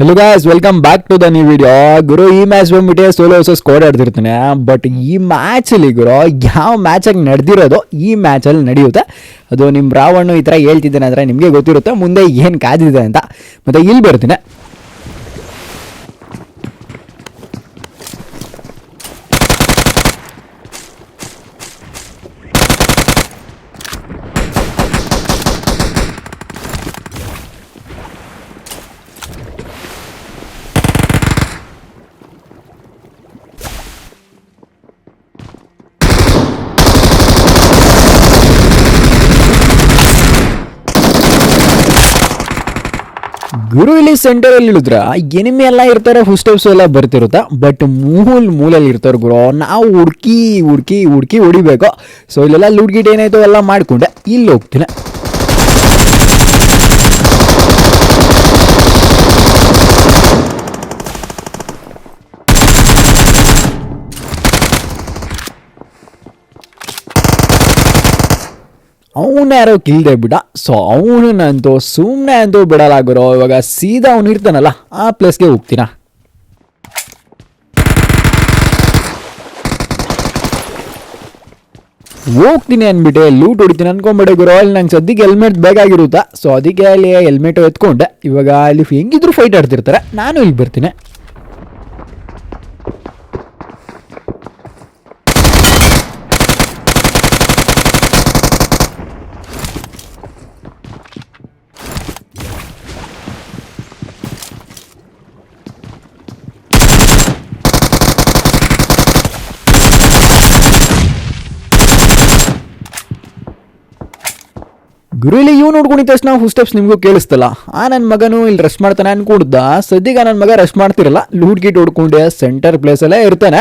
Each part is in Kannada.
Hello guys welcome back to the new video ಗುರು, ಈ ಮ್ಯಾಚ್ ಬಂದ್ಬಿಟ್ಟು ಸೋಲೋ ಹೊಸ ಸ್ಕೋರ್ ಆಡ್ತಿರ್ತಾನೆ. ಬಟ್ ಈ ಮ್ಯಾಚಲ್ಲಿ ಗುರು, ಯಾವ ಮ್ಯಾಚಾಗಿ ನಡೆದಿರೋದು ಈ ಮ್ಯಾಚಲ್ಲಿ ನಡೆಯುತ್ತೆ? ಅದು ನಿಮ್ಮ ರಾವಣ್ಣು ಈ ಥರ ಹೇಳ್ತಿದ್ದೇನೆ ಅಂದರೆ ನಿಮಗೆ ಗೊತ್ತಿರುತ್ತೆ. ಮುಂದೆ ಏನು ಕಾದಿದೆ ಅಂತ. ಮತ್ತು ಇಲ್ಲಿ ಬರ್ತೀನಿ. ಗುರು ಇಲ್ಲಿ ಸೆಂಟರ್ ಅಲ್ಲಿ ಇಳಿದ್ರ ಎನಿಮಿ ಎಲ್ಲ ಇರ್ತಾರೆ ಫುಲ್ ಸ್ಟೆಪ್ಸ್ ಎಲ್ಲ ಬರ್ತಿರುತ್ತೆ. ಬಟ್ ಮೂಲ್ ಮೂಲಲ್ಲಿ ಇರ್ತಾರೆ ಗುರು. ನಾವು ಹುಡ್ಕಿ ಹುಡ್ಕಿ ಹುಡ್ಕಿ ಹೊಡಿಬೇಕು. ಸೊ ಇಲ್ಲೆಲ್ಲ ಲೂಟ್ ಏನಾಯ್ತು ಎಲ್ಲ ಮಾಡ್ಕೊಂಡೆ. ಇಲ್ಲಿ ಹೋಗ್ತೀನಿ. ಅವನ ಯಾರೋ ಕಿಲ್ದೆ ಬಿಡ ಸೊ ಅವನನ್ನಂತೂ ಸುಮ್ಮನೆ ಅಂತೂ ಬಿಡಲಾಗಿರೋ ಗುರು ಇವಾಗ ಸೀದಾ ಅವನು ಇರ್ತಾನಲ್ಲ, ಆ ಪ್ಲೇಸ್ಗೆ ಹೋಗ್ತೀನ? ಹೋಗ್ತೀನಿ ಅಂದ್ಬಿಟ್ಟೆ ಲೂಟ್ ಹೊಡಿತೀನಿ ಅನ್ಕೊಂಬೇಡ ಗುರು. ಅಲ್ಲಿ ನಂಗೆ ಸದ್ಯಕ್ಕೆ ಹೆಲ್ಮೆಟ್ ಬೇಕಾಗಿರುತ್ತಾ ಸೊ ಅದಕ್ಕೆ ಅಲ್ಲಿ ಹೆಲ್ಮೆಟ್ ಎತ್ಕೊಂಡೆ. ಇವಾಗ ಅಲ್ಲಿ ಹೆಂಗಿದ್ರು ಫೈಟ್ ಆಡ್ತಿರ್ತಾರೆ. ನಾನು ಇಲ್ಲಿ ಬರ್ತೀನಿ. ಗುರು ಇಲ್ಲಿ ಇವ್ ನೋಡ್ಕೊಂಡಿದ ತಕ್ಷಣ ಫುಲ್ ಸ್ಟೆಪ್ಸ್ ನಿಮಗೂ ಕೇಳಿಸ್ತಲ್ಲ. ಆ ನನ್ನ ಮಗನು ಇಲ್ಲಿ ರಶ್ ಮಾಡ್ತಾನೆ ಅನ್ಕೊಂಡಿದ್ದ ಸದ್ಯಗ ನನ್ನ ಮಗ ರಶ್ ಮಾಡ್ತಿರಲ್ಲ. ಲೂಟ್ ಗೀಟ್ ಹೊಡ್ಕೊಂಡೆ ಸೆಂಟರ್ ಪ್ಲೇಸಲ್ಲೇ ಇರ್ತಾನೆ.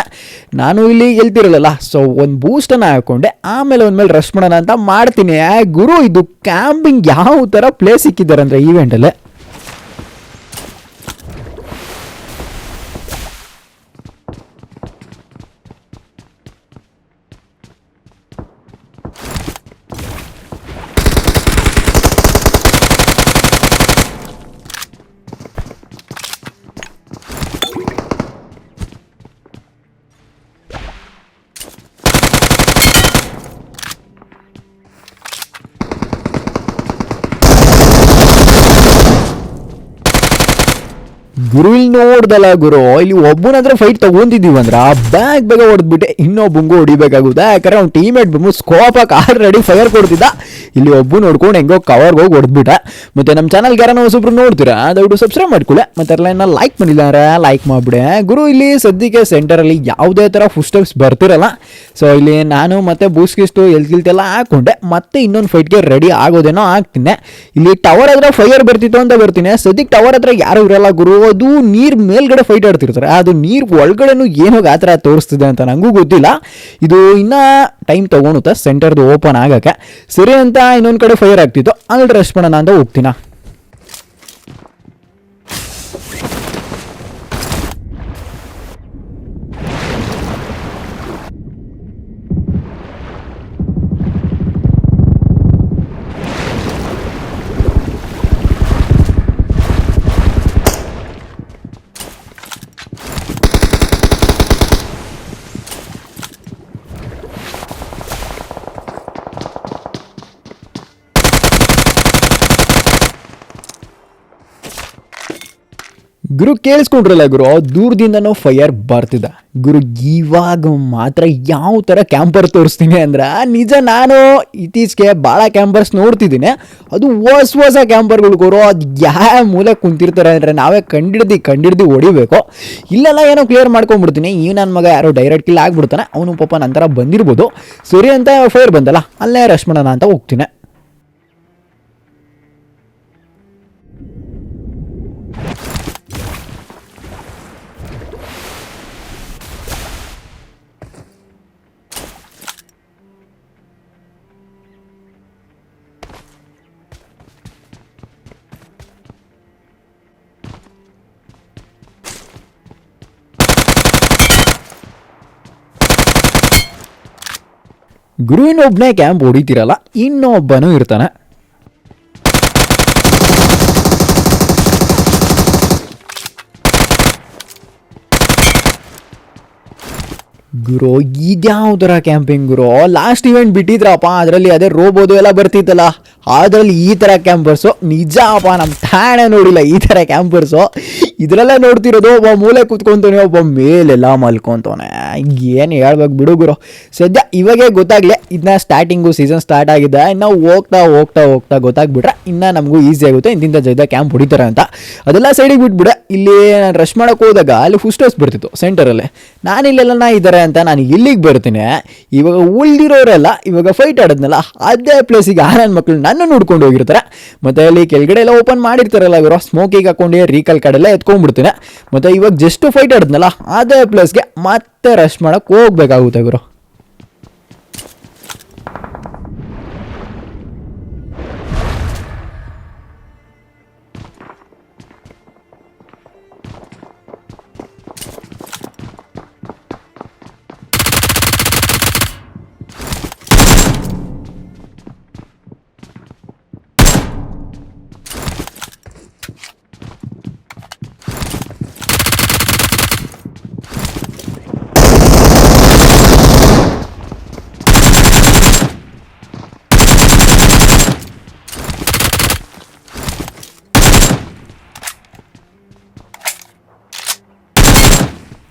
ನಾನು ಇಲ್ಲಿ ಗೆಲ್ತಿರಲ್ಲ ಸೊ ಒಂದು ಬೂಸ್ಟನ್ನು ಹಾಕೊಂಡೆ. ಆಮೇಲೆ ಒಂದ್ಮೇಲೆ ರಶ್ ಮಾಡೋಣ ಅಂತ ಮಾಡ್ತೀನಿ. ಗುರು, ಇದು ಕ್ಯಾಂಪಿಂಗ್ ಯಾವ ಥರ ಪ್ಲೇಸ್ ಸಿಕ್ಕಿದ್ದಾರೆ ಅಂದರೆ ಈವೆಂಟಲ್ಲೇ ಗುರು ಇಲ್ಲಿ ನೋಡ್ದಲ್ಲ ಗುರು. ಇಲ್ಲಿ ಒಬ್ಬನತ್ರ ಫೈಟ್ ತಗೊಂಡಿದ್ದೀವಿ ಅಂದ್ರೆ ಬ್ಯಾಗ್ ಬೇಗ ಹೊಡೆದ್ಬಿಟ್ಟೆ ಇನ್ನೊಬ್ಬಂಗೂ ಹೊಡಿಬೇಕಾಗುತ್ತೆ. ಯಾಕಂದ್ರೆ ಅವ್ನು ಟೀಮೇಟ್ ಬಂದು ಸ್ಕೋಪ್ ಹಾಕಿ ಆಲ್ರೆಡಿ ಫೈರ್ ಕೊಡ್ತಿದ್ದ. ಇಲ್ಲಿ ಒಬ್ಬ ನೋಡ್ಕೊಂಡು ಹೆಂಗೋ ಕವರ್ಗೆ ಹೋಗಿ ಹೊಡೆದ್ಬಿಟ್ಟೆ. ಮತ್ತೆ ನಮ್ಮ ಚಾನಲ್ಗೆ ಯಾರನ್ನ ಹೊಸಬ್ರು ನೋಡ್ತೀರಾ, ದಯವಿಟ್ಟು ಸಬ್ಸ್ಕ್ರೈಬ್ ಮಾಡ್ಕೊಳ್ಳೆ. ಮತ್ತೆ ಎಲ್ಲ ಲೈಕ್ ಮಾಡಿಲ್ಲ ಅಂದ್ರೆ ಲೈಕ್ ಮಾಡ್ಬಿಡೆ. ಗುರು, ಇಲ್ಲಿ ಸದ್ಯಕ್ಕೆ ಸೆಂಟರಲ್ಲಿ ಯಾವುದೇ ಥರ ಫುಡ್ ಸ್ಟೆಪ್ಸ್ ಬರ್ತಿರಲ್ಲ. ಸೊ ಇಲ್ಲಿ ನಾನು ಮತ್ತೆ ಬೂಸ್ಕೆಸ್ಟು ಎಲ್ತ್ ಗಿಲ್ತೆಲ್ಲ ಹಾಕೊಂಡೆ ಮತ್ತೆ ಇನ್ನೊಂದು ಫೈಟ್ಗೆ ರೆಡಿ ಆಗೋದೇನೋ ಆಗ್ತೀನಿ ಇಲ್ಲಿ ಟವರ್ ಹತ್ರ ಫೈರ್ ಬರ್ತಿತ್ತು ಅಂತ ಬರ್ತೀನಿ. ಸದ್ಯಕ್ಕೆ ಟವರ್ ಹತ್ರ ಯಾರು ಇರಲ್ಲ ಗುರು. ಅದು ನೀರ್ ಮೇಲ್ಗಡೆ ಫೈಟ್ ಆಡ್ತಿರ್ತಾರೆ. ಅದು ನೀರು ಒಳಗಡೆನು ಏನೋ ಆ ಥರ ತೋರಿಸ್ತಿದೆ ಅಂತ ನನಗೂ ಗೊತ್ತಿಲ್ಲ. ಇದು ಇನ್ನೂ ಟೈಮ್ ತಗೊಳುತ್ತೆ ಸೆಂಟರ್ದು ಓಪನ್ ಆಗೋಕ್ಕೆ. ಸರಿ ಅಂತ ಇನ್ನೊಂದು ಕಡೆ ಫೈರ್ ಆಗ್ತಿತ್ತು. ಅಲ್ಲಿ ರೆಸ್ಟ್ ಮಾಡೋಣ ಅಂತ ಹೋಗ್ತೀನ? ಗುರು ಕೇಳಿಸ್ಕೊಂಡ್ರಲ್ಲ ಗುರು ದೂರದಿಂದನೂ ಫೈರ್ ಬರ್ತಿದ್ದ ಗುರು, ಇವಾಗ ಮಾತ್ರ ಯಾವ ಥರ ಕ್ಯಾಂಪರ್ ತೋರಿಸ್ತೀನಿ ಅಂದ್ರೆ, ನಿಜ ನಾನು ಇತ್ತೀಚೆಗೆ ಭಾಳ ಕ್ಯಾಂಪರ್ಸ್ ನೋಡ್ತಿದ್ದೀನಿ. ಅದು ಹೊಸ ಹೊಸ ಕ್ಯಾಂಪರ್ಗಳು ಗುರು, ಅದು ಯಾವ ಮೂಲೆ ಕುಂತಿರ್ತಾರೆ ಅಂದರೆ ನಾವೇ ಕಂಡಿಡ್ದು ಕಂಡಿಡ್ದು ಹೊಡಿಬೇಕು. ಇಲ್ಲೆಲ್ಲ ಏನೋ ಕ್ಲಿಯರ್ ಮಾಡ್ಕೊಂಡ್ಬಿಡ್ತೀನಿ. ಈ ನನ್ನ ಮಗ ಯಾರೋ ಡೈರೆಕ್ಟ್ ಕಿಲ್ ಆಗ್ಬಿಡ್ತಾನೆ. ಅವನು ಪಾಪ ನಂತರ ಬಂದಿರ್ಬೋದು. ಸರಿ ಅಂತ ಫೈರ್ ಬಂದಲ್ಲ ಅಲ್ಲೇ ರಶ್ ಮಾಡೋಣ ಅಂತ ಹೋಗ್ತೀನಿ. ಗುರುವಿನೊಬ್ಬನೇ ಕ್ಯಾಂಪ್ ಹೊಡಿತಿರಲ್ಲ, ಇನ್ನೊಬ್ಬನು ಇರ್ತಾನೆ. ಗುರು, ಇದ್ಯಾವ್ದರ ಕ್ಯಾಂಪಿಂಗ್ ಗುರು? ಲಾಸ್ಟ್ ಇವೆಂಟ್ ಬಿಟ್ಟಿದ್ರಪ್ಪ, ಅದರಲ್ಲಿ ಅದೇ ರೋಬೋದು ಎಲ್ಲ ಬರ್ತಿತ್ತಲ್ಲ. ಅದರಲ್ಲಿ ಈ ಥರ ಕ್ಯಾಂಪರ್ಸು, ನಿಜ ಅಪ್ಪ ನಮ್ಮ ತಾಣೆ ನೋಡಿಲ್ಲ ಈ ಥರ ಕ್ಯಾಂಪರ್ಸು. ಇದರಲ್ಲೇ ನೋಡ್ತಿರೋದು ಒಬ್ಬ ಮೂಲೆ ಕೂತ್ಕೊಂತಾನೆ ಒಬ್ಬ ಮೇಲೆಲ್ಲ ಮಲ್ಕೊತಾನೆ ಏನು ಹೇಳ್ಬೇಕು ಬಿಡು ಗುರು. ಸದ್ಯ ಇವಾಗೇ ಗೊತ್ತಾಗಲೇ ಇದನ್ನ ಸ್ಟಾರ್ಟಿಂಗು ಸೀಸನ್ ಸ್ಟಾರ್ಟ್ ಆಗಿದೆ. ಇನ್ನು ಹೋಗ್ತಾ ಹೋಗ್ತಾ ಹೋಗ್ತಾ ಗೊತ್ತಾಗ್ಬಿಟ್ರೆ ಇನ್ನು ನಮಗೂ ಈಸಿ ಆಗುತ್ತೆ. ಇಂತಿಂಥ ಜೈದ ಕ್ಯಾಂಪ್ ಹೊಡಿತಾರೆ ಅಂತ. ಅದೆಲ್ಲ ಸೈಡಿಗೆ ಬಿಟ್ಬಿಡೆ. ಇಲ್ಲಿ ನಾನು ರಶ್ ಮಾಡೋಕೆ ಹೋದಾಗ ಅಲ್ಲಿ ಫುಸ್ಟರ್ಸ್ ಬರ್ತಿತ್ತು ಸೆಂಟರಲ್ಲಿ ನಾನು ಇಲ್ಲೆಲ್ಲ ಇದ್ದಾರೆ ಅಂತ ನಾನು ಇಲ್ಲಿಗೆ ಬರ್ತೀನಿ. ಇವಾಗ ಉಳಿದಿರೋರೆಲ್ಲ ಇವಾಗ ಫೈಟ್ ಆಡೋದ್ನಲ್ಲ, ಅದೇ ಪ್ಲೇಸಿಗೆ ಆ ನನ್ನ ಮಕ್ಕಳು ನನ್ನ ನೋಡ್ಕೊಂಡು ಹೋಗಿರ್ತಾರೆ. ಮತ್ತು ಅಲ್ಲಿ ಕೆಳಗಡೆ ಎಲ್ಲ ಓಪನ್ ಮಾಡಿರ್ತಾರಲ್ಲ ಇವರು ಸ್ಮೋಕಿಗೆ ಹಾಕೊಂಡು ರೀಕಲ್ ಕಡೆಲ್ಲ ಎತ್ಕೊಂಡ್ಬಿಡ್ತೀನಿ ಮತ್ತು ಇವಾಗ ಜಸ್ಟ್ ಫೈಟ್ ಆಡಿದ್ನಲ್ಲ ಅದೇ ಪ್ಲೇಸ್ಗೆ ಮತ್ತೆ ರಶ್ ಮಾಡೋಕೆ ಹೋಗ್ಬೇಕಾಗುತ್ತೆ ಗುರು.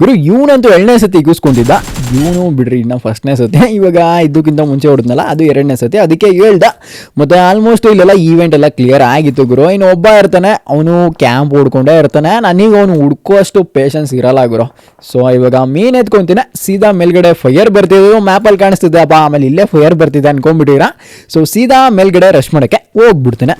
ಗುರು, ಇವನಂತೂ ಎರಡನೇ ಸತಿ ಕೂಸ್ಕೊಂಡಿದ್ದ. ಇವನು ಬಿಡ್ರಿ, ಇನ್ನ ಫಸ್ಟ್ನೇ ಸತಿ. ಇವಾಗ ಇದಕ್ಕಿಂತ ಮುಂಚೆ ಹೊಡೆದ್ನಲ್ಲ, ಅದು ಎರಡನೇ ಸತಿ. ಅದಕ್ಕೆ ಹೇಳ್ದ. ಮತ್ತು ಆಲ್ಮೋಸ್ಟ್ ಇಲ್ಲೆಲ್ಲ ಈವೆಂಟ್ ಎಲ್ಲ ಕ್ಲಿಯರ್ ಆಗಿತ್ತು ಗುರು. ಇನ್ನು ಒಬ್ಬ ಇರ್ತಾನೆ, ಅವನು ಕ್ಯಾಂಪ್ ಹೊಡ್ಕೊಂಡೇ ಇರ್ತಾನೆ. ನನಗೆ ಅವನು ಹುಡ್ಕೋಷ್ಟು ಪೇಷನ್ಸ್ ಇರಲ್ಲ ಗುರು. ಸೊ ಇವಾಗ ಮೀನ್ ಎತ್ಕೊಂತೀನಿ ಸೀದಾ ಮೇಲ್ಗಡೆ ಫೈಯರ್ ಬರ್ತಿದ್ದು ಮ್ಯಾಪಲ್ಲಿ ಕಾಣಿಸ್ತಿದ್ದೆ ಅಪ್ಪ ಆಮೇಲೆ ಇಲ್ಲೇ ಫೈಯರ್ ಬರ್ತಿದ್ದೆ ಅನ್ಕೊಂಡ್ಬಿಟ್ಟಿರ ಸೊ ಸೀದಾ ಮೇಲ್ಗಡೆ ರಶ್ ಮಾಡೋಕ್ಕೆ ಹೋಗ್ಬಿಡ್ತೇನೆ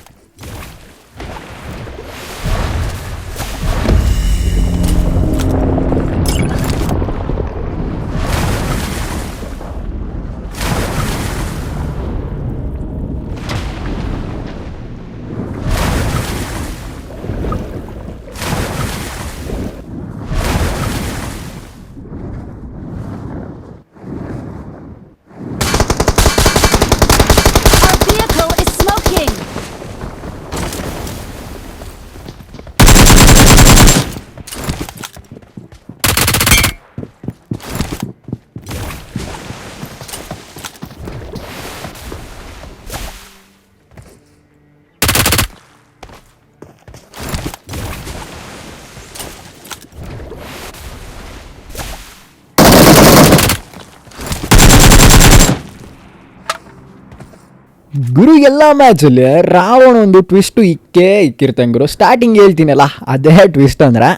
ಗುರು ಎಲ್ಲ ಮ್ಯಾಚಲ್ಲಿ ರಾವಣ ಒಂದು ಟ್ವಿಸ್ಟು ಇಕ್ಕೇ ಇಕ್ಕಿರ್ತಾನೆ ಗುರು. ಸ್ಟಾರ್ಟಿಂಗ್ ಹೇಳ್ತೀನಲ್ಲ, ಅದೇ ಟ್ವಿಸ್ಟ್ ಅಂದ್ರೆ.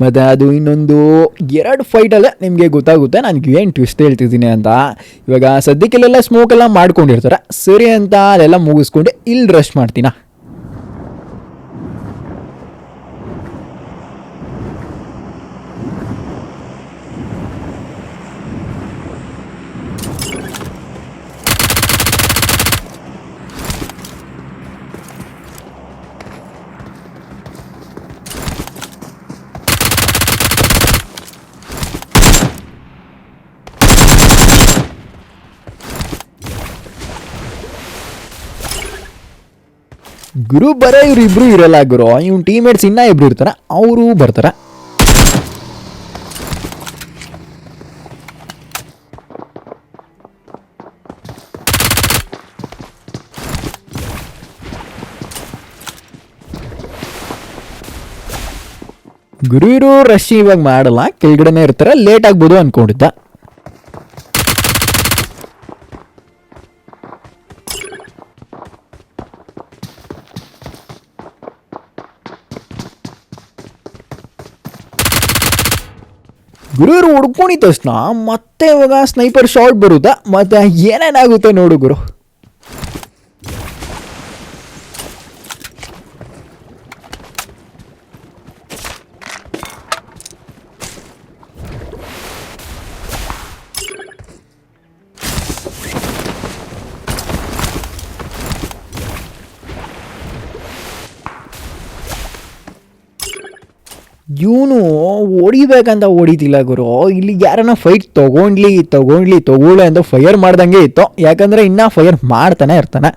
ಮತ್ತು ಅದು ಇನ್ನೊಂದು ಎರಡು ಫೈಟಲ್ಲೇ ನಿಮಗೆ ಗೊತ್ತಾಗುತ್ತೆ ನನಗೆ ಏನು ಟ್ವಿಸ್ಟ್ ಹೇಳ್ತಿದ್ದೀನಿ ಅಂತ. ಇವಾಗ ಸದ್ಯಕ್ಕೆಲ್ಲ ಸ್ಮೋಕೆಲ್ಲ ಮಾಡ್ಕೊಂಡಿರ್ತಾರೆ. ಸರಿ ಅಂತ ಅಲ್ಲೆಲ್ಲ ಮುಗಿಸ್ಕೊಂಡು ಇಲ್ಲಿ ರಶ್ ಮಾಡ್ತೀನ? ಗುರು ಬರೋ ಇವ್ರು ಇಬ್ರು ಇರಲ್ಲ ಗುರು. ಇವ್ನ ಟೀಮೇಟ್ಸ್ ಇನ್ನ ಇಬ್ರು ಇರ್ತಾರ. ಅವರು ಬರ್ತಾರೆ. ಗುರು ಇರು ರಶ್ ಇವಾಗ ಮಾಡಲ್ಲ. ಕೆಳಗಡೆನೆ ಇರ್ತಾರೆ. ಲೇಟ್ ಆಗ್ಬೋದು ಅನ್ಕೊಂಡಿದ್ದ. ಗುರು ಇವ್ರು ಹುಡ್ಕೊಂಡಿದ ತಕ್ಷಣ ಮತ್ತೆ ಇವಾಗ ಸ್ನೈಪರ್ ಶಾರ್ಟ್ ಬರುತ್ತಾ? ಮತ್ತೆ ಏನೇನಾಗುತ್ತೆ ನೋಡು ಗುರು ಇವನು ಹೊಡಿಬೇಕಂತ ಹೊಡಿತಿಲ್ಲ ಗುರು. ಇಲ್ಲಿ ಯಾರನ್ನ ಫೈಟ್ ತಗೊಂಡ್ಲಿ ತಗೊಂಡ್ಲಿ, ತಗೊಳ್ಳೆ ಅಂತ ಫೈರ್ ಮಾಡ್ದಂಗೆ ಇತ್ತು. ಯಾಕಂದ್ರೆ ಇನ್ನ ಫೈರ್ ಮಾಡ್ತಾನೆ ಇರ್ತಾನೆ.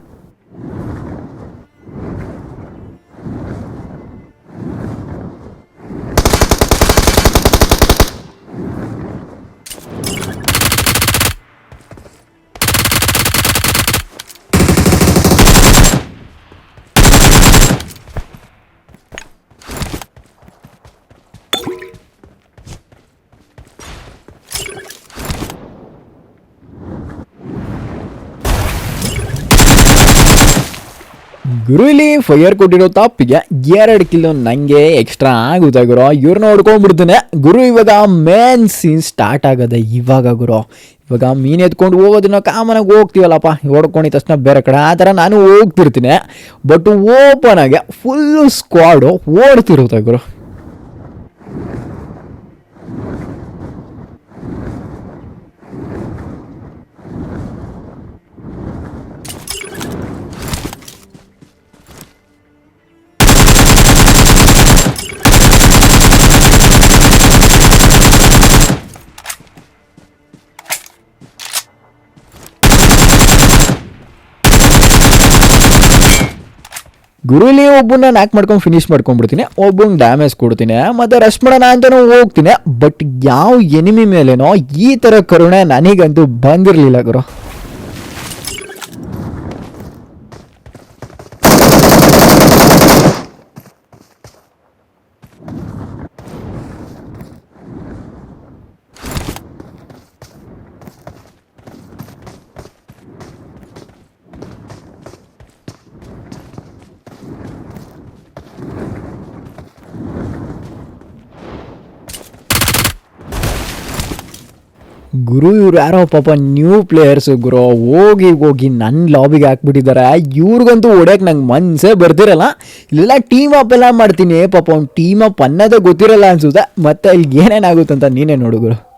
ಇಲ್ಲಿ ಫೈಯರ್ ಕೊಟ್ಟಿರೋ ತಪ್ಪಿಗೆ ಎರಡು ಕಿಲೋ ನಂಗೆ ಎಕ್ಸ್ಟ್ರಾ ಆಗುತ್ತೆ ಗುರು. ಇವ್ರನ್ನ ಹೊಡ್ಕೊಂಡ್ಬಿಡ್ತಾನೆ. ಗುರು, ಇವಾಗ ಮೇನ್ ಸೀನ್ ಸ್ಟಾರ್ಟ್ ಆಗದೆ ಇವಾಗ ಗುರು. ಇವಾಗ ಮೀನು ಎತ್ಕೊಂಡು ಹೋಗೋದನ್ನ ಕಾಮನಾಗಿ ಹೋಗ್ತೀವಲ್ಲಪ್ಪ. ಹೊಡ್ಕೊಂಡಿದ ತಕ್ಷಣ ಬೇರೆ ಕಡೆ. ಆ ಥರ ನಾನು ಹೋಗ್ತಿರ್ತೀನಿ. ಬಟ್ ಓಪನ್ ಆಗಿ ಫುಲ್ಲು ಸ್ಕ್ವಾಡು ಓಡ್ತಿರುತ್ತೆ ಗುರು. ಗುರುಲಿ ಒಬ್ಬನ ನಾಕ್ ಮಾಡ್ಕೊಂಡು ಫಿನಿಶ್ ಮಾಡ್ಕೊಂಡ್ಬಿಡ್ತೀನಿ ಒಬ್ಬನ ಡ್ಯಾಮೇಜ್ ಕೊಡ್ತೀನಿ, ಮತ್ತೆ ರಶ್ ಮಾಡೋಣ ಅಂತಾನೂ ಹೋಗ್ತೀನಿ ಬಟ್ ಯಾವ ಎನಿಮಿ ಮೇಲೇನೋ ಈ ಥರ ಕರುಣೆ ನನಗಂತೂ ಬಂದಿರಲಿಲ್ಲ ಗುರು. ಗುರು ಇವ್ರು ಯಾರೋ ಪಾಪ ನ್ಯೂ ಪ್ಲೇಯರ್ಸ್ ಗುರು, ಹೋಗಿ ಹೋಗಿ ನನ್ನ ಲಾಬಿಗೆ ಹಾಕ್ಬಿಟ್ಟಿದ್ದಾರೆ ಇವ್ರಿಗಂತೂ ಹೊಡ್ಯಕ್ಕೆ ನಂಗೆ ಮನಸ್ಸೇ ಬರ್ತಿರಲ್ಲ. ಇಲ್ಲೆಲ್ಲ ಟೀಮ್ ಅಪ್ ಎಲ್ಲ ಮಾಡ್ತೀನಿ. ಪಾಪ ಅವ್ನು ಟೀಮ್ ಅಪ್ ಅನ್ನೋದೇ ಗೊತ್ತಿರಲ್ಲ ಅನ್ಸುತ್ತೆ. ಮತ್ತೆ ಇಲ್ಲಿ ಏನೇನಾಗುತ್ತೆ ಅಂತ ನೀನೇ ನೋಡು ಗುರು.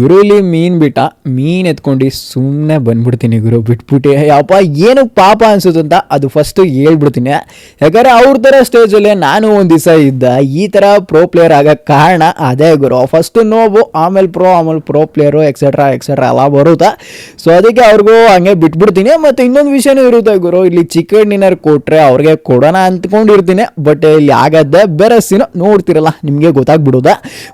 ಗುರು ಇಲ್ಲಿ ಮೀನ್ ಬಿಟ್ಟ, ಮೀನ್ ಎತ್ಕೊಂಡು ಸುಮ್ಮನೆ ಬಂದ್ಬಿಡ್ತೀನಿ ಗುರು, ಬಿಟ್ಬಿಟ್ಟು ಯಪ್ಪ, ಏನು ಪಾಪ ಅನ್ಸುತ್ತಂತ ಅದು ಫಸ್ಟ್ ಹೇಳ್ಬಿಡ್ತೀನಿ. ಯಾಕಂದ್ರೆ ಅವ್ರ ಥರ ಸ್ಟೇಜಲ್ಲಿ ನಾನು ಒಂದು ದಿವಸ ಇದ್ದ, ಈ ಥರ ಪ್ರೋ ಪ್ಲೇಯರ್ ಆಗ ಕಾರಣ ಅದೇ ಗುರು. ಫಸ್ಟ್ ನೋವು, ಆಮೇಲೆ ಪ್ರೋ ಆಮೇಲೆ ಪ್ರೋ ಪ್ಲೇಯರು ಎಕ್ಸೆಟ್ರಾ ಎಕ್ಸೆಟ್ರಾ ಎಲ್ಲ ಬರುತ್ತಾ. ಸೊ ಅದಕ್ಕೆ ಅವ್ರಿಗೂ ಹಂಗೆ ಬಿಟ್ಬಿಡ್ತೀನಿ. ಮತ್ತು ಇನ್ನೊಂದು ವಿಷಯನೂ ಇರುತ್ತೆ ಗುರು, ಇಲ್ಲಿ ಚಿಕನ್ ಡಿನ್ನರ್ ಕೊಟ್ಟರೆ ಅವ್ರಿಗೆ ಕೊಡೋಣ ಅಂದ್ಕೊಂಡಿರ್ತೀನಿ ಬಟ್ ಇಲ್ಲಿ ಆಗದ್ದೆ ಬೇರೆ ಸೀನು ನೋಡ್ತಿರಲ್ಲ, ನಿಮಗೆ ಗೊತ್ತಾಗ್ಬಿಡುದ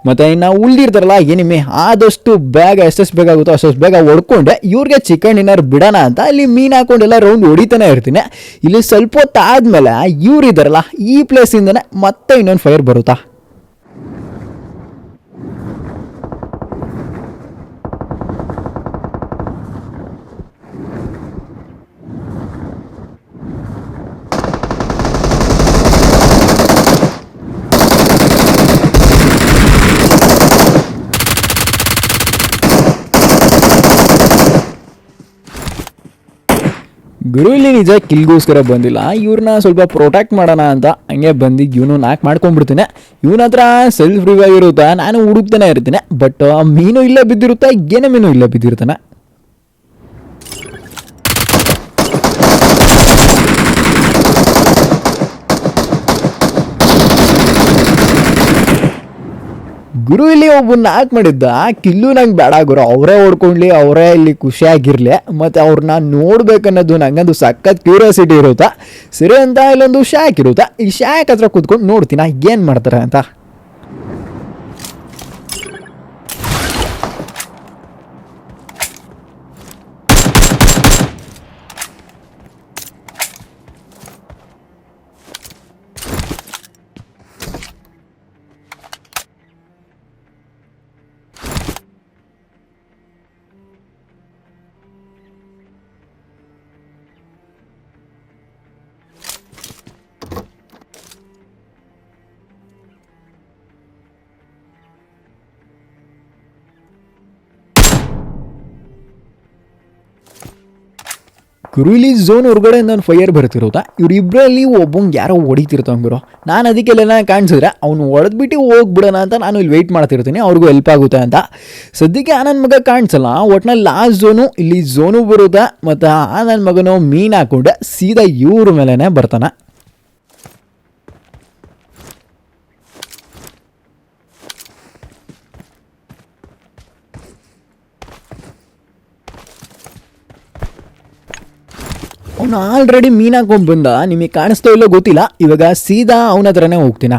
ಮತ್ತು ಇನ್ನು ಉಳ್ದಿರ್ತಾರಲ್ಲ ಏನಿಮೆ ಆದಷ್ಟು ಬೇಗ ಎಷ್ಟೆಷ್ಟು ಬೇಕಾಗುತ್ತೋ ಅಷ್ಟೆಷ್ಟು ಬೇಗ ಹೊಡ್ಕೊಂಡೆ ಇವ್ರಿಗೆ ಚಿಕನ್ ಡಿನ್ನರ್ ಬಿಡೋಣ ಅಂತ ಇಲ್ಲಿ ಮೀನು ಹಾಕೊಂಡೆಲ್ಲ ರೌಂಡ್ ಹೊಡಿತಾನೆ ಇರ್ತೀನಿ. ಇಲ್ಲಿ ಸ್ವಲ್ಪ ಹೊತ್ತು ಆದಮೇಲೆ ಇವ್ರು ಇದ್ದಾರಲ್ಲ ಈ ಪ್ಲೇಸಿಂದನೇ ಮತ್ತೆ ಇನ್ನೊಂದು ಫೈರ್ ಬರುತ್ತಾ? ಗುರು ಇಲ್ಲಿ ನಿಜ ಕಿಲ್ಗೋಸ್ಕರ ಬಂದಿಲ್ಲ. ಇವ್ರನ್ನ ಸ್ವಲ್ಪ ಪ್ರೊಟೆಕ್ಟ್ ಮಾಡೋಣ ಅಂತ ಹಂಗೆ ಬಂದು ಇವನು ನಾಕ್ ಮಾಡ್ಕೊಂಡ್ಬಿಡ್ತೀನಿ. ಇವನ ಹತ್ರ ಸೆಲ್ಫ್ ರಿವೈವ್ ಇರುತ್ತೆ? ನಾನು ಹುಡುಕ್ತಾನೆ ಇರ್ತೀನಿ. ಬಟ್ ಮೀನು ಇಲ್ಲೇ ಬಿದ್ದಿರುತ್ತೆ ಏನೇ ಮೀನು ಇಲ್ಲೇ ಬಿದ್ದಿರ್ತಾನೆ. ಗುರು ಇಲ್ಲಿ ಒಬ್ಬನ ನಾಕ್ ಮಾಡಿದ್ದ ಕಿಲ್ಲು ನಂಗೆ ಬೇಡ ಗುರು, ಅವರೇ ಓಡ್ಕೊಂಡ್ಲಿ, ಅವರೇ ಇಲ್ಲಿ ಖುಷಿಯಾಗಿರ್ಲಿ ಮತ್ತು ಅವ್ರನ್ನ ನೋಡ್ಬೇಕನ್ನೋದು ನಂಗಂದು ಸಖತ್ ಕ್ಯೂರಿಯಾಸಿಟಿ ಇರುತ್ತಾ? ಸರಿ ಅಂತ ಇಲ್ಲೊಂದು ಶಾಕ್ ಇರುತ್ತೆ? ಈ ಶಾಕ್ ಹತ್ರ ಕೂತ್ಕೊಂಡು ನೋಡ್ತೀನಿ ಏನು ಮಾಡ್ತಾರೆ ಅಂತ. ಇಲ್ಲಿ ಝೋನ್ ಹೊರಗಡೆ ಒಂದು ಫೈಯರ್ ಬರ್ತಿರುತ್ತಾ ಇವರಿಬ್ಬರಲ್ಲಿ ಒಬ್ಬಂಗೆ ಯಾರೋ ಹೊಡಿತಿರ್ತಾವ ಗುರು. ನಾನು ಅದಕ್ಕೆಲ್ಲ ಕಾಣಿಸಿದ್ರೆ ಅವ್ನು ಹೊಡೆದ್ಬಿಟ್ಟು ಹೋಗ್ಬಿಡೋಣ ಅಂತ ನಾನು ಇಲ್ಲಿ ವೆಯ್ಟ್ ಮಾಡ್ತಿರ್ತೀನಿ, ಅವ್ರಿಗೂ ಹೆಲ್ಪ್ ಆಗುತ್ತೆ ಅಂತ. ಸದ್ಯಕ್ಕೆ ಆ ನನ್ನ ಮಗ ಕಾಣಿಸಲ್ಲ ಒಟ್ನ ಲಾಸ್ಟ್ ಝೋನು ಇಲ್ಲಿ ಝೋನು ಬರುತ್ತೆ, ಮತ್ತು ಆ ನನ್ನ ಮಗನು ಮೀನು ಹಾಕೊಂಡೆ ಸೀದಾ ಇವ್ರ ಮೇಲೇ ಬರ್ತಾನೆ. ಅವನು ಆಲ್ರೆಡಿ ಮೀನ್ ಹಾಕೊಂಡ್ ಬಂದ. ನಿಮಗೆ ಕಾಣಿಸ್ತೋ ಇಲ್ಲೋ ಗೊತ್ತಿಲ್ಲ. ಇವಾಗ ಸೀದಾ ಅವನ ಹತ್ರನೇ ಹೋಗ್ತೀನ?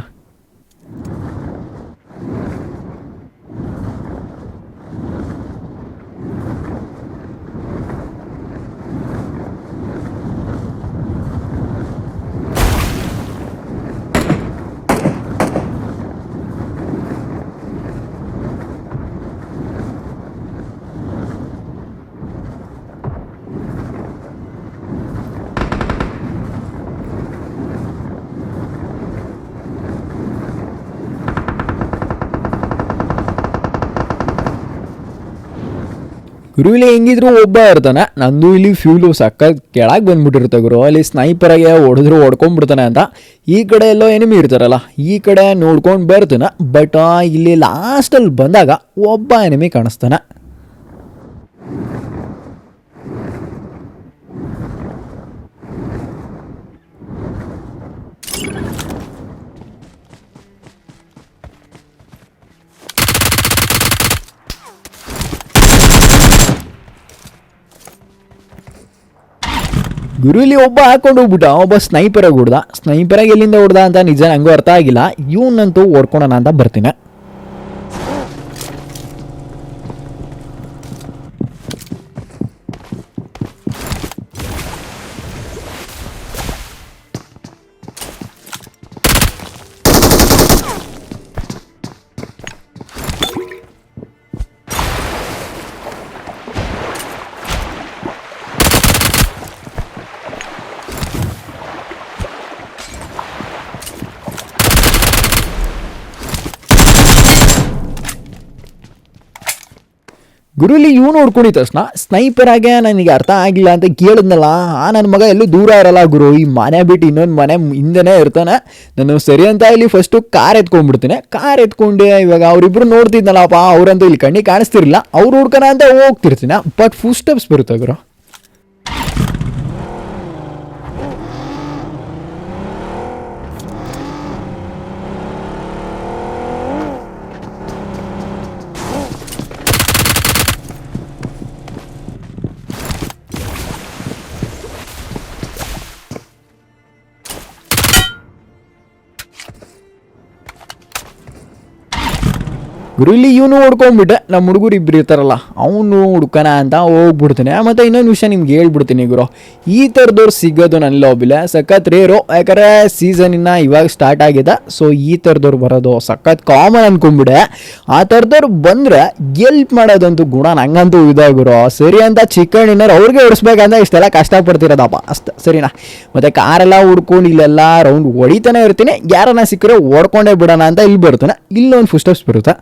ಗುರು ಇಲ್ಲಿ ಹೆಂಗಿದ್ರು ಒಬ್ಬ ಇರ್ತಾನೆ. ನಂದು ಇಲ್ಲಿ ಫ್ಯೂಲು ಸಕ್ಕ ಕೆಳಗೆ ಬಂದ್ಬಿಟ್ಟಿರುತ್ತೆ ಗುರು. ಅಲ್ಲಿ ಸ್ನೈಪರಾಗೆ ಹೊಡೆದ್ರು ಹೊಡ್ಕೊಂಡ್ಬಿಡ್ತಾನೆ ಅಂತ. ಈ ಕಡೆ ಎಲ್ಲೋ ಎನಿಮಿ ಇರ್ತಾರಲ್ಲ, ಈ ಕಡೆ ನೋಡ್ಕೊಂಡು ಬರ್ತಾನೆ. ಬಟ್ ಇಲ್ಲಿ ಲಾಸ್ಟಲ್ಲಿ ಬಂದಾಗ ಒಬ್ಬ ಎನಿಮಿ ಕಾಣಿಸ್ತಾನೆ. ಗುರು ಇಲ್ಲಿ ಒಬ್ಬ ಹಾಕೊಂಡು ಹೋಗ್ಬಿಟ್ಟ, ಒಬ್ಬ ಸ್ನೈಪರಾಗಿ ಹೊಡ್ದ. ಸ್ನೈಪರಾಗಿ ಎಲ್ಲಿಂದ ಹೊಡ್ದ ಅಂತ ನಿಜ ನಂಗೂ ಅರ್ಥ ಆಗಿಲ್ಲ. ಇವನಂತೂ ಹೊಡ್ಕೊಳೋಣ ಅಂತ ಬರ್ತೀನಿ. ಗುರು ಇಲ್ಲಿ ಇವ್ ನೋಡ್ಕೊಂಡಿದ ತಕ್ಷಣ, ಸ್ನೈಪರ್ ಆಗೇ ನನಗೆ ಅರ್ಥ ಆಗಿಲ್ಲ ಅಂತ ಕೇಳಿದ್ನಲ್ಲ. ಆ ನನ್ನ ಮಗ ಎಲ್ಲೂ ದೂರ ಇರಲ್ಲ ಗುರು. ಈ ಮನೆ ಬಿಟ್ಟು ಇನ್ನೊಂದು ಮನೆ ಹಿಂದೆನೇ ಇರ್ತಾನೆ. ನಾನು ಸರಿ ಅಂತ ಇಲ್ಲಿ ಫಸ್ಟು ಕಾರ್ ಎತ್ಕೊಂಡ್ಬಿಡ್ತೀನಿ. ಕಾರ್ ಎತ್ಕೊಂಡೆ ಇವಾಗ ಅವರಿಬ್ರು ನೋಡ್ತಿದ್ನಲ್ಲಪ್ಪ, ಅವರಂತೂ ಇಲ್ಲಿ ಕಣ್ಣಿಗೆ ಕಾಣಿಸ್ತಿರ್ಲಿಲ್ಲ. ಅವ್ರು ಹುಡ್ಕೋಣ ಅಂತ ಹೋಗ್ತಿರ್ತೀನಿ. ಬಟ್ ಫುಲ್ ಸ್ಟೆಪ್ಸ್ ಬರುತ್ತೆ ಗುರು. ಇಲ್ಲಿ ಇವನು ಹೊಡ್ಕೊಂಡ್ಬಿಟ್ಟೆ ನಮ್ಮ ಹುಡುಗರು ಇಬ್ರು ಇರ್ತಾರಲ್ಲ, ಅವನು ಹುಡ್ಕೋಣ ಅಂತ ಹೋಗ್ಬಿಡ್ತಾನೆ. ಮತ್ತು ಇನ್ನೊಂದು ವಿಷಯ ನಿಮ್ಗೆ ಹೇಳ್ಬಿಡ್ತೀನಿ ಗುರು. ಈ ಥರದವ್ರು ಸಿಗೋದು ನನ್ನ ಲಾಬಿಲೆ ಸಖತ್ ರೇರು ಯಾಕಂದರೆ ಸೀಸನ್ ಇನ್ನ ಇವಾಗ ಸ್ಟಾರ್ಟ್ ಆಗಿದೆ. ಸೊ ಈ ಥರದವ್ರು ಬರೋದು ಸಖತ್ ಕಾಮನ್ ಅನ್ಕೊಂಬಿಡೆ. ಆ ಥರದವ್ರು ಬಂದರೆ ಎಲ್ಪ್ ಮಾಡೋದಂತೂ ಗುಣ ನಂಗಂತೂ ಗುರು. ಸರಿ ಅಂತ ಚಿಕನ್ ಇನ್ನರ್ ಅವ್ರಿಗೆ ಹೊಡಿಸ್ಬೇಕಂತ ಇಷ್ಟೆಲ್ಲ ಕಷ್ಟಪಡ್ತಿರೋದಪ್ಪ. ಅಷ್ಟು ಸರಿನಾ? ಮತ್ತು ಕಾರೆಲ್ಲ ಹುಡ್ಕೊಂಡು ಇಲ್ಲೆಲ್ಲ ರೌಂಡ್ ಹೊಡಿತಾನೆ ಇರ್ತೀನಿ. ಯಾರನ್ನ ಸಿಕ್ಕರೆ ಓಡ್ಕೊಂಡೇ ಬಿಡೋಣ ಅಂತ ಇಲ್ಲಿ ಬರ್ತಾನೆ. ಇಲ್ಲೊಂದು ಫುಲ್ ಸ್ಟೆಪ್ಸ್ ಬರುತ್ತೆ?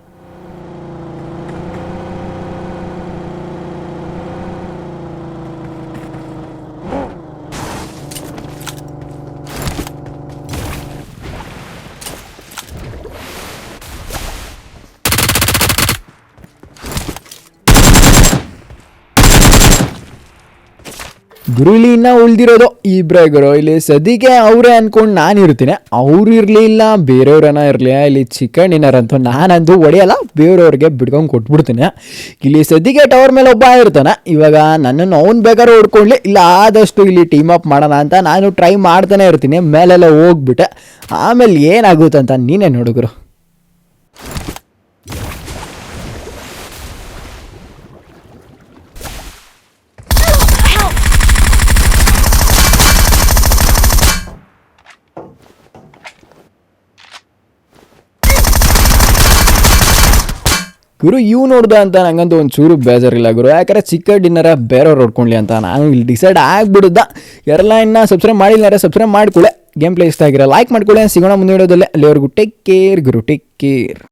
ಗುರು ಇಲ್ಲಿ ಇನ್ನ ಉಳ್ದಿರೋದು ಇಬ್ರೇ ಗುರು ಇಲ್ಲಿ ಸದ್ಯಕ್ಕೆ ಅವರೇ ಅನ್ಕೊಂಡು ನಾನು ಇರ್ತೀನಿ. ಅವ್ರು ಇರಲಿಲ್ಲ ಬೇರೆಯವ್ರನ್ನ ಇರಲಿ. ಇಲ್ಲಿ ಚಿಕನ್ ಡಿನ್ನರ್ ಅಂತೂ ನಾನಂತೂ ಹೊಡೆಯಲ್ಲ ಬೇರೆಯವ್ರಿಗೆ ಬಿಡ್ಕೊಂಡು ಕೊಟ್ಬಿಡ್ತೀನಿ. ಇಲ್ಲಿ ಸದ್ಯಕ್ಕೆ ಟವರ್ ಮೇಲೆ ಒಬ್ಬ ಇರ್ತಾನೆ. ಇವಾಗ ನನ್ನನ್ನು ಅವ್ನು ಬೇಕಾದ್ರೆ ಹೊಡ್ಕೊಳ್ಳಿ, ಇಲ್ಲ ಆದಷ್ಟು ಇಲ್ಲಿ ಟೀಮ್ ಅಪ್ ಮಾಡೋಣ ಅಂತ ನಾನು ಟ್ರೈ ಮಾಡ್ತಾನೆ ಇರ್ತೀನಿ. ಮೇಲೆಲ್ಲ ಹೋಗ್ಬಿಟ್ಟೆ. ಆಮೇಲೆ ಏನಾಗುತ್ತೆ ಅಂತ ನೀನೇ ನೋಡುಗರು ಗುರು ಇವ್ ನೋಡ್ದ ಅಂತ ನಂಗಂತೂ ಒಂದು ಚೂರು ಬೇಜಾರಿಲ್ಲ ಗುರು. ಯಾಕಂದ್ರೆ ಚಿಕ್ಕ ಡಿನ್ನರ ಬೇರೆಯವ್ರು ಹೊಡ್ಕೊಳ್ಳಿ ಅಂತ ನಾನು ಇಲ್ಲಿ ಡಿಸೈಡ್ ಆಗ್ಬಿಡುದ ಎರಲೈನ್ನ ಸಬ್ಸ್ಕ್ರೈಬ್ ಮಾಡಿಲ್ಲ ಸಬ್ಸ್ಕ್ರೈಬ್ ಮಾಡ್ಕೊಳ್ಳೆ ಗೇಮ್ ಪ್ಲೇ ಇಷ್ಟ ಆಗಿರೋ ಲೈಕ್ ಮಾಡ್ಕೊಳ್ಳಿ ಸಿಗೋಣ ಮುಂದೆ ಹೇಳೋದಲ್ಲೇ ಅಲ್ಲಿವರೆಗೂ ಟೇಕ್ ಕೇರ್ ಗುರು ಟೇಕ್ ಕೇರ್